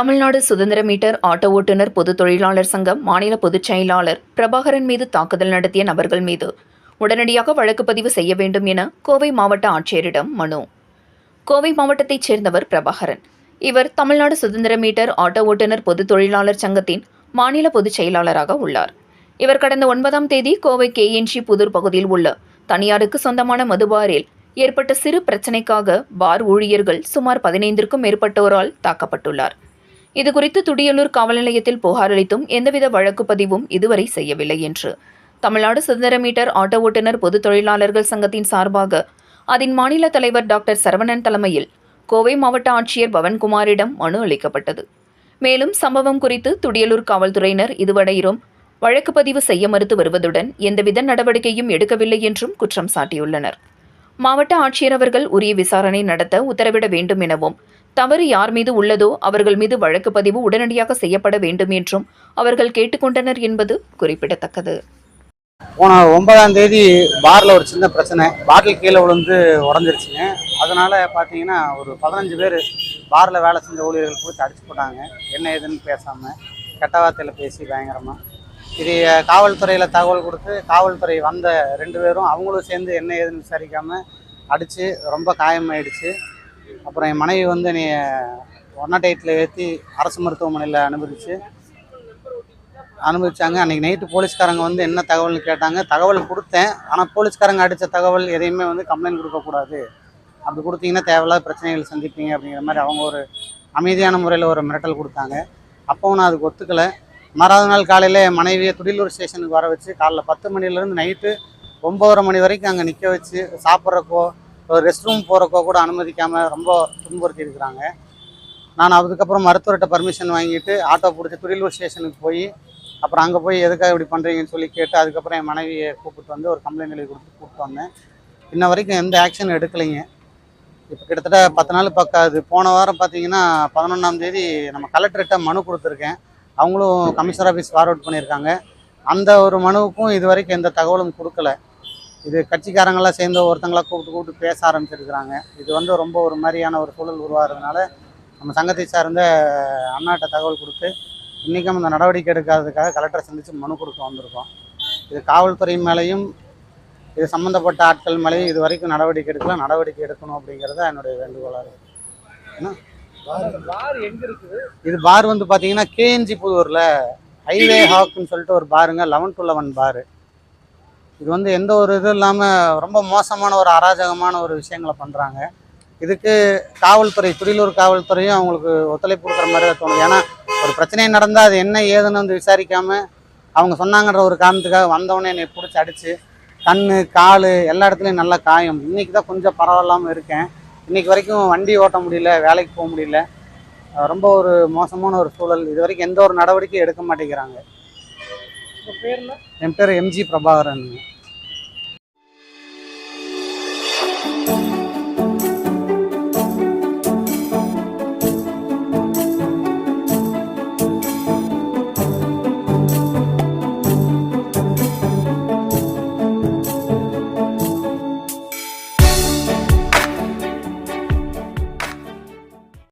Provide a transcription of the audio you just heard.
தமிழ்நாடு சுதந்திர meter auto ஓட்டுநர் பொது தொழிலாளர் சங்கம் மாநில பொதுச் செயலாளர் பிரபாகரன் மீது தாக்குதல் நடத்திய நபர்கள் மீது உடனடியாக வழக்கு பதிவு செய்ய வேண்டும் என கோவை மாவட்ட ஆட்சியரிடம் மனு. கோவை மாவட்டத்தைச் சேர்ந்தவர் பிரபாகரன். இவர் தமிழ்நாடு சுதந்திர மீட்டர் ஆட்டோ ஓட்டுநர் பொது தொழிலாளர் சங்கத்தின் மாநில பொதுச் செயலாளராக உள்ளார். இவர் கடந்த ஒன்பதாம் தேதி கோவை கேஎன்ஜி புதூர் பகுதியில் உள்ள தனியாருக்கு சொந்தமான மதுபாரில் ஏற்பட்ட சிறு பிரச்சினைக்காக பார் ஊழியர்கள் சுமார் பதினைந்திற்கும் மேற்பட்டோரால் தாக்கப்பட்டுள்ளார். இதுகுறித்து துடியலூர் காவல் நிலையத்தில் புகார் அளித்தும் எந்தவித வழக்கு பதிவும் இதுவரை செய்யவில்லை என்று. தமிழ்நாடு சுதந்திர மீட்டர் ஆட்டோ ஓட்டுநர் பொது தொழிலாளர்கள் சங்கத்தின் சார்பாக அதன் மாநில தலைவர் டாக்டர் சரவணன் தலைமையில் கோவை மாவட்ட ஆட்சியர் பவன்குமாரிடம் மனு அளிக்கப்பட்டது. மேலும் சம்பவம் குறித்து துடியலூர் காவல்துறையினர் இதுவரையிலும் வழக்கு பதிவு செய்ய மறுத்து வருவதுடன் எந்தவித நடவடிக்கையும் எடுக்கவில்லை என்றும் குற்றம் சாட்டியுள்ளனர். மாவட்ட ஆட்சியர் அவர்கள் உரிய விசாரணை நடத்த உத்தரவிட வேண்டும் எனவும் தவறு யார் மீது உள்ளதோ அவர்கள் மீது வழக்கு பதிவு உடனடியாக செய்யப்பட வேண்டும் என்றும் அவர்கள் கேட்டுக்கொண்டனர் என்பது குறிப்பிடத்தக்கது. போன ஒன்பதாம் தேதி பாரில் ஒரு சின்ன பிரச்சனை. பாட்டில் கீழே விழுந்து உடஞ்சிருச்சுங்க. அதனால பார்த்தீங்கன்னா ஒரு பதினஞ்சு பேர் பாரில் வேலை செஞ்ச ஊழியர்கள் போட்டு அடிச்சு போட்டாங்க. என்ன ஏதுன்னு பேசாமல் கெட்ட வார்த்தையில் பேசி பயங்கரமாக இது காவல்துறையில் தகவல் கொடுத்து காவல்துறை வந்த ரெண்டு பேரும் அவங்களும் சேர்ந்து என்ன ஏதுன்னு விசாரிக்காமல் அடித்து ரொம்ப காயமாயிடுச்சு. அப்புறம் என் மனைவி வந்து என்னை ஒன் நாட் எயிட்டில் ஏற்றி அரசு மருத்துவமனையில் அனுமதிச்சு அனுபவிச்சாங்க அன்றைக்கி நைட்டு போலீஸ்காரங்க வந்து என்ன தகவல்னு கேட்டாங்க. தகவல் கொடுத்தேன். ஆனால் போலீஸ்காரங்க அடித்த தகவல் எதையுமே வந்து கம்ப்ளைண்ட் கொடுக்கக்கூடாது. அப்படி கொடுத்தீங்கன்னா தேவையில்லாத பிரச்சனைகள் சந்திப்பீங்க அப்படிங்கிற மாதிரி அவங்க ஒரு அமைதியான முறையில் ஒரு மிரட்டல் கொடுத்தாங்க. அப்போவும் நான் அதுக்கு ஒத்துக்கலை. மறாவது நாள் காலையில் என் மனைவியை துடிலூர் ஸ்டேஷனுக்கு வர வச்சு காலைல பத்து மணிலேருந்து நைட்டு ஒம்பதரை மணி வரைக்கும் அங்கே நிற்க வச்சு சாப்பிட்றக்கோ ரெஸ்ட் ரூம் போகிறக்கோ கூட அனுமதிக்காமல் ரொம்ப துன்புறுத்தி இருக்கிறாங்க நான் அதுக்கப்புறம் மருத்துவர்கிட்ட பர்மிஷன் வாங்கிட்டு ஆட்டோ பிடிச்சி துரியலூர் ஸ்டேஷனுக்கு போய் அப்புறம் அங்கே போய் எதுக்காக இப்படி பண்ணுறீங்கன்னு சொல்லி கேட்டு அதுக்கப்புறம் என் மனைவியை கூப்பிட்டு வந்து ஒரு கம்ப்ளைண்ட் எழுதி கொடுத்து கூப்பிட்டு வந்தேன். இன்ன வரைக்கும் எந்த ஆக்ஷனும் எடுக்கலைங்க. இப்போ கிட்டத்தட்ட பத்து நாள் பக்காது போன வாரம் பார்த்தீங்கன்னா பதினொன்றாம் தேதி நம்ம கலெக்டர்கிட்ட மனு கொடுத்துருக்கேன். அவங்களும் கமிஷனர் ஆஃபீஸ் ஃபார்வர்ட் பண்ணியிருக்காங்க. அந்த ஒரு மனுவுக்கும் இது வரைக்கும் எந்த தகவலும் கொடுக்கல. இது கட்சிக்காரங்களாம் சேர்ந்து ஒருத்தங்களாக கூப்பிட்டு கூப்பிட்டு பேச ஆரம்பிச்சிருக்கிறாங்க. இது வந்து ரொம்ப ஒரு மாதிரியான ஒரு சூழல் உருவாகிறதுனால நம்ம சங்கத்தை சார்ந்த அண்ணாட்ட தகவல் கொடுத்து இன்றைக்கும் அந்த நடவடிக்கை எடுக்காததுக்காக கலெக்டரை சந்தித்து மனு கொடுக்க வந்திருக்கோம். இது காவல்துறை மேலேயும் இது சம்மந்தப்பட்ட ஆட்கள் மேலேயும் இது வரைக்கும் நடவடிக்கை எடுக்கல. நடவடிக்கை எடுக்கணும் அப்படிங்கிறத என்னுடைய வேண்டுகோளாக இருக்குது இது பார் வந்து பார்த்தீங்கன்னா கேஎன்ஜி புதூரில் ஹைவே ஹாக்குன்னு சொல்லிட்டு ஒரு பாருங்க லெவன் டு லெவன் பாரு. இது வந்து எந்த ஒரு இதுவும் இல்லாமல் ரொம்ப மோசமான ஒரு அராஜகமான ஒரு விஷயங்களை பண்ணுறாங்க இதுக்கு காவல்துறை துடிலூர் காவல்துறையும் அவங்களுக்கு ஒத்துழைப்பு கொடுக்குற மாதிரி தான் தோணுது. ஏன்னா ஒரு பிரச்சனை நடந்தால் அது என்ன ஏதுன்னு வந்து விசாரிக்காமல் அவங்க சொன்னாங்கன்ற ஒரு காரணத்துக்காக வந்தவொடனே என்னை பிடிச்சி அடித்து கண் கால் எல்லா இடத்துலையும் நல்ல காயம். இன்னைக்கு தான் கொஞ்சம் பரவாயில்லாமல் இருக்கேன். இன்றைக்கி வரைக்கும் வண்டி ஓட்ட முடியல வேலைக்கு போக முடியல. ரொம்ப ஒரு மோசமான ஒரு சூழல். இது வரைக்கும் எந்த ஒரு நடவடிக்கையும் எடுக்க மாட்டேங்கிறாங்க. என் பேர் எம்ஜி பிரபாகரன்.